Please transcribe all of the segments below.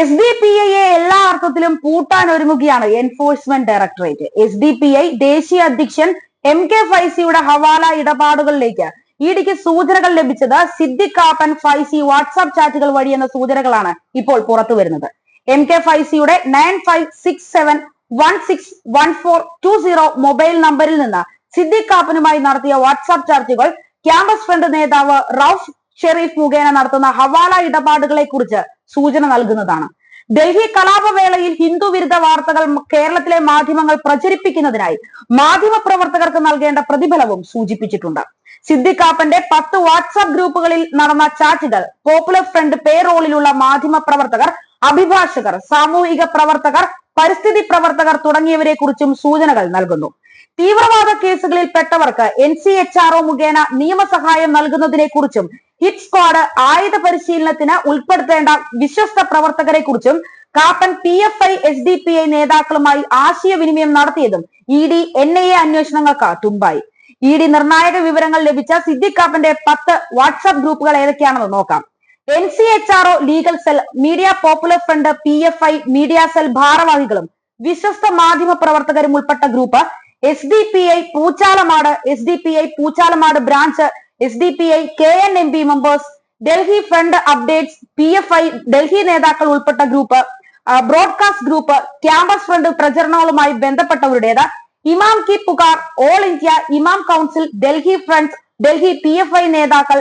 S D P എല്ലാ അർത്ഥത്തിലും പൂട്ടാൻ ഒരുങ്ങുകയാണ് enforcement directorate S D P I ദേശീയ അധ്യക്ഷൻ എം കെ ഫൈസിയുടെ ഹവാല ഇടപാടുകളിലേക്ക്. ഇടിക്ക് സൂചനകൾ ലഭിച്ചത് സിദ്ദിഖ് കാപ്പൻ ഫൈസി വാട്സാപ്പ് ചാറ്റുകൾ വഴി എന്ന സൂചനകളാണ് ഇപ്പോൾ പുറത്തു വരുന്നത്. M K ഫൈസിയുടെ nine five six seven one six one four two zero mobile നമ്പറിൽ നിന്ന് സിദ്ദിഖ് കാപ്പനുമായി നടത്തിയ വാട്സാപ്പ് ചാറ്റുകൾ ക്യാമ്പസ് ഫ്രണ്ട് നേതാവ് റൌഫ് ഷെറീഫ് മുഖേന നടത്തുന്ന ഹവാല ഇടപാടുകളെ കുറിച്ച് സൂചന നൽകുന്നതാണ്. ഡൽഹി കലാപവേളയിൽ ഹിന്ദു വിരുദ്ധ വാർത്തകൾ കേരളത്തിലെ മാധ്യമങ്ങൾ പ്രചരിപ്പിക്കുന്നതിനായി മാധ്യമ പ്രവർത്തകർക്ക് നൽകേണ്ട പ്രതിഫലവും സൂചിപ്പിച്ചിട്ടുണ്ട്. സിദ്ദിഖാപ്പന്റെ പത്ത് വാട്സാപ്പ് ഗ്രൂപ്പുകളിൽ നടന്ന ചാറ്റുകൾ പോപ്പുലർ ഫ്രണ്ട് പേറോളിലുള്ള മാധ്യമ പ്രവർത്തകർ അഭിഭാഷകർ സാമൂഹിക പ്രവർത്തകർ പരിസ്ഥിതി പ്രവർത്തകർ തുടങ്ങിയവരെ കുറിച്ചും സൂചനകൾ നൽകുന്നു. തീവ്രവാദ കേസുകളിൽ പെട്ടവർക്ക് N C H R O മുഖേന നിയമസഹായം നൽകുന്നതിനെ കുറിച്ചും ഹിറ്റ് സ്ക്വാഡ് ആയുധ പരിശീലനത്തിന് ഉൾപ്പെടുത്തേണ്ട വിശ്വസ്ത പ്രവർത്തകരെ കുറിച്ചും Kappan P F I S D P I നേതാക്കളുമായി ആശയവിനിമയം നടത്തിയതും E D N I A അന്വേഷണങ്ങൾക്ക് തുമ്പായി. ഇ ഡി നിർണായക വിവരങ്ങൾ ലഭിച്ച സിദ്ദിഖ് കാപ്പന്റെ പത്ത് വാട്സാപ്പ് ഗ്രൂപ്പുകൾ ഏതൊക്കെയാണെന്ന് നോക്കാം. N C H R O legal cell media popular front P F I media cell ഭാരവാഹികളും വിശ്വസ്ത മാധ്യമ പ്രവർത്തകരും ഉൾപ്പെട്ട group S D P I Poochalamad S D P I Poochalamad branch S D P I K N M P members Delhi front updates P F I Delhi നേതാക്കൾ ഉൾപ്പെട്ട group broadcast group campus front പ്രചരണങ്ങളുമായി ബന്ധപ്പെട്ടവരുടേത് Imam ki Pukar all India Imam council Delhi friends Delhi P F I നേതാക്കൾ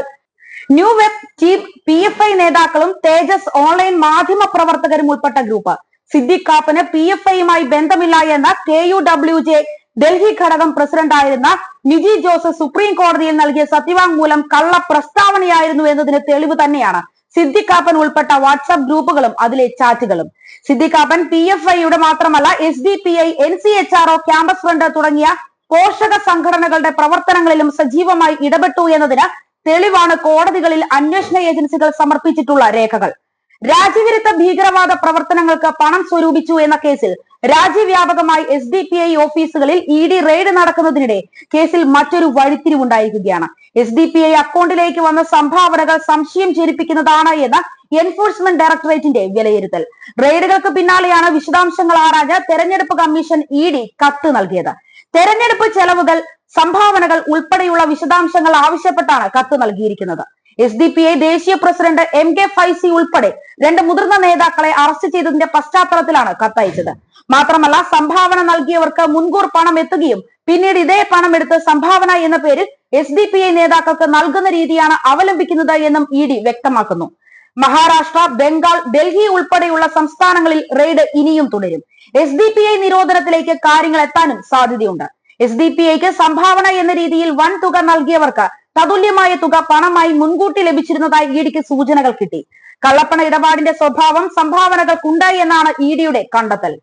new web chief P F I നേതാക്കളും തേജസ് online മാധ്യമ പ്രവർത്തകരും ഉൾപ്പെട്ട group. Siddique കാപ്പന് P F ഐയുമായി ബന്ധമില്ല എന്ന K U W J Delhi ഘടകം പ്രസിഡന്റായിരുന്ന നിജി ജോസഫ് സുപ്രീം കോടതിയിൽ നൽകിയ സത്യവാങ്മൂലം കള്ള പ്രസ്താവനയായിരുന്നു എന്നതിന് തെളിവ് തന്നെയാണ്. സിദ്ദിഖാപ്പൻ ഉൾപ്പെട്ട വാട്സ്ആപ്പ് ഗ്രൂപ്പുകളും അതിലെ ചാറ്റുകളും സിദ്ദിഖാപ്പൻ പി എഫ് ഐയുടെ മാത്രമല്ല S D P I N C H R O campus front തുടങ്ങിയ പോഷക സംഘടനകളുടെ പ്രവർത്തനങ്ങളിലും സജീവമായി ഇടപെട്ടു എന്നതിന് തെളിവാണ് കോടതികളിൽ അന്വേഷണ ഏജൻസികൾ സമർപ്പിച്ചിട്ടുള്ള രേഖകൾ. രാജ്യവിരുദ്ധ ഭീകരവാദ പ്രവർത്തനങ്ങൾക്ക് പണം സ്വരൂപിച്ചു എന്ന കേസിൽ രാജ്യവ്യാപകമായി എസ് ഡി പി ഐ ഓഫീസുകളിൽ ഇ ഡി റെയ്ഡ് നടക്കുന്നതിനിടെ കേസിൽ മറ്റൊരു വഴിത്തിരിവുണ്ടായിരിക്കുകയാണ്. എസ് ഡി പി ഐ അക്കൗണ്ടിലേക്ക് വന്ന സംഭാവനകൾ സംശയം ജനിപ്പിക്കുന്നതാണ് എന്ന് എൻഫോഴ്സ്മെന്റ് ഡയറക്ടറേറ്റിന്റെ വിലയിരുത്തൽ. റെയ്ഡുകൾക്ക് പിന്നാലെയാണ് വിശദാംശങ്ങൾ ആരാഞ്ഞ് തെരഞ്ഞെടുപ്പ് കമ്മീഷൻ ഇ ഡി കത്ത് നൽകിയത്. തെരഞ്ഞെടുപ്പ് ചെലവുകൾ സംഭാവനകൾ ഉൾപ്പെടെയുള്ള വിശദാംശങ്ങൾ ആവശ്യപ്പെട്ടാണ് കത്ത് നൽകിയിരിക്കുന്നത്. എസ് ഡി പി ഐ ദേശീയ പ്രസിഡന്റ് എം കെ ഫൈസി ഉൾപ്പെടെ രണ്ട് മുതിർന്ന നേതാക്കളെ അറസ്റ്റ് ചെയ്തതിന്റെ പശ്ചാത്തലത്തിലാണ് കത്തയച്ചത്. മാത്രമല്ല സംഭാവന നൽകിയവർക്ക് മുൻകൂർ പണം എത്തുകയും പിന്നീട് ഇതേ പണം എടുത്ത് സംഭാവന എന്ന പേരിൽ എസ് ഡി പി ഐ നേതാക്കൾക്ക് നൽകുന്ന രീതിയാണ് അവലംബിക്കുന്നത് എന്നും ഇ ഡി വ്യക്തമാക്കുന്നു. മഹാരാഷ്ട്ര ബംഗാൾ ഡൽഹി ഉൾപ്പെടെയുള്ള സംസ്ഥാനങ്ങളിൽ റെയ്ഡ് ഇനിയും തുടരും. എസ് ഡി പി ഐ നിരോധനത്തിലേക്ക് കാര്യങ്ങൾ എത്താനും സാധ്യതയുണ്ട്. എസ് ഡി പി ഐക്ക് സംഭാവന എന്ന രീതിയിൽ വൻ തുക നൽകിയവർക്ക് തതുല്യമായ തുക പണമായി മുൻകൂട്ടി ലഭിച്ചിരുന്നതായി ഇ ഡിക്ക് സൂചനകൾ കിട്ടി. കള്ളപ്പണ ഇടപാടിന്റെ സ്വഭാവം സംഭാവനകൾക്കുണ്ടായി എന്നാണ് ഇ ഡിയുടെ കണ്ടെത്തൽ.